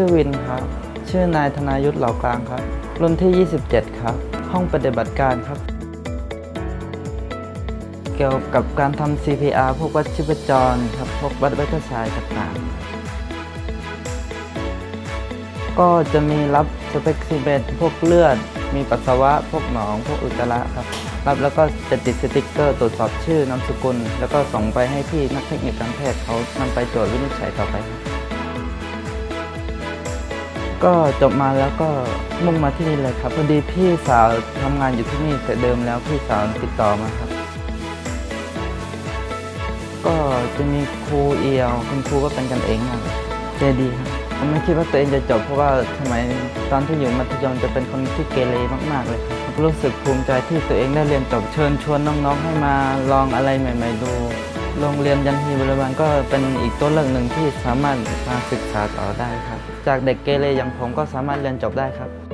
ชื่อวินครับ ชื่อนายธนายุทธเหล่ากลางครับ รุ่นที่ 27 ครับ ห้องปฏิบัติการครับ เกี่ยวกับการทำ CPR พวกวัดชีพจรครับ พวกวัดวท์สายต่างๆ ก็จะมีรับสเปกซิเมนพวกเลือด มีปัสสาวะ พวกหนอง พวกอุจจาระครับ รับแล้วก็จะติดสติกเกอร์ตรวจสอบชื่อนามสกุล แล้วก็ส่งไปให้พี่นักเทคนิคการแพทย์เขานำไปตรวจวินิจฉัยต่อไปครับ ก็จบมาแล้วก็มุ่งมาที่นี่เลยครับพอดีพี่สาวทำงานอยู่ที่นี่แต่เดิมแล้วพี่สาวติดต่อมาครับ ก็จะมีครูเอียวคุณครูก็เป็นกันเองมากใจดีครับผมไม่คิดว่าตัวเองจะจบเพราะว่าสมัยตอนที่อยู่มัธยมจะเป็นคนที่เกเรมาก ๆ เลยครับรู้สึกภูมิใจที่ตัวเองได้เรียนจบเชิญชวนน้องๆให้มาลองอะไรใหม่ ๆ ดู โรงเรียนยันฮีบริบาลก็เป็นอีกตัวเลือกหนึ่งที่สามารถมาศึกษาต่อได้ครับ จากเด็กเกเรอย่างผมก็สามารถเรียนจบได้ครับ